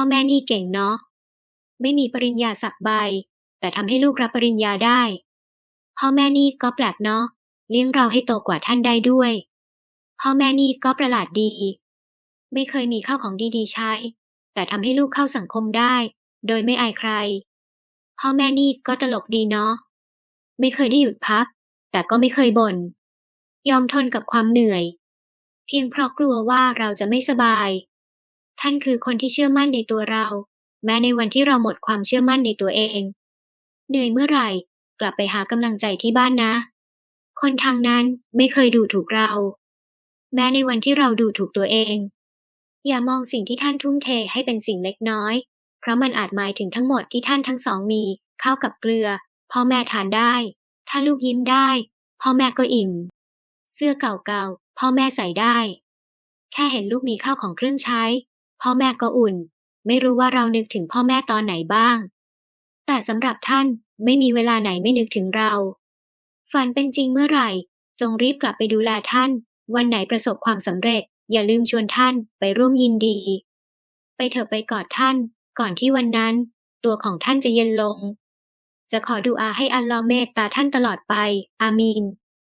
พ่อแม่นี่เก่งเนาะ ไม่มีปริญญาสักใบ แต่ทำให้ลูกรับปริญญาได้ พ่อแม่นี่ก็แปลกเนาะ เลี้ยงเราให้โตกว่าท่านได้ด้วย พ่อแม่นี่ก็ประหลาดดี ไม่เคยมีข้าวของดีๆใช้ แต่ทำให้ลูกเข้าสังคมได้ โดยไม่อายใคร พ่อแม่นี่ก็ตลกดีเนาะ ไม่เคยได้หยุดพัก แต่ก็ไม่เคยบน่น ยอมทนกับความเหนื่อย เพียงเพราะกลัวว่าเราจะไม่สบาย ท่านคือคนที่เชื่อมั่นในตัวเรา แม้ในวันที่เราหมดความเชื่อมั่นในตัวเอง เหนื่อยเมื่อไหร่ กลับไปหากำลังใจที่บ้านนะ คนทางนั้นไม่เคยดูถูกเรา แม้ในวันที่เราดูถูกตัวเอง อย่ามองสิ่งที่ท่านทุ่มเทให้เป็นสิ่งเล็กน้อย เพราะมันอาจหมายถึงทั้งหมดที่ท่านทั้งสองมีข้าวกับเกลือพ่อแม่ทานได้ ถ้าลูกยิ้มได้พ่อแม่ก็อิ่ม เสื้อเก่าๆพ่อแม่ใส่ได้ แค่เห็นลูกมีข้าวของเครื่องใช้ พ่อแม่ก็อุ่น ไม่รู้ว่าเรานึกถึงพ่อแม่ตอนไหนบ้าง แต่สำหรับท่านไม่มีเวลาไหนไม่นึกถึงเรา ฝันเป็นจริงเมื่อไหร่ จงรีบกลับไปดูแลท่าน วันไหนประสบความสำเร็จ อย่าลืมชวนท่านไปร่วมยินดี ไปเถอะไปกอดท่าน ก่อนที่วันนั้น ตัวของท่านจะเย็นลง จะขอดูอาให้อัลลอฮ์เมตตาท่านตลอดไป อามีน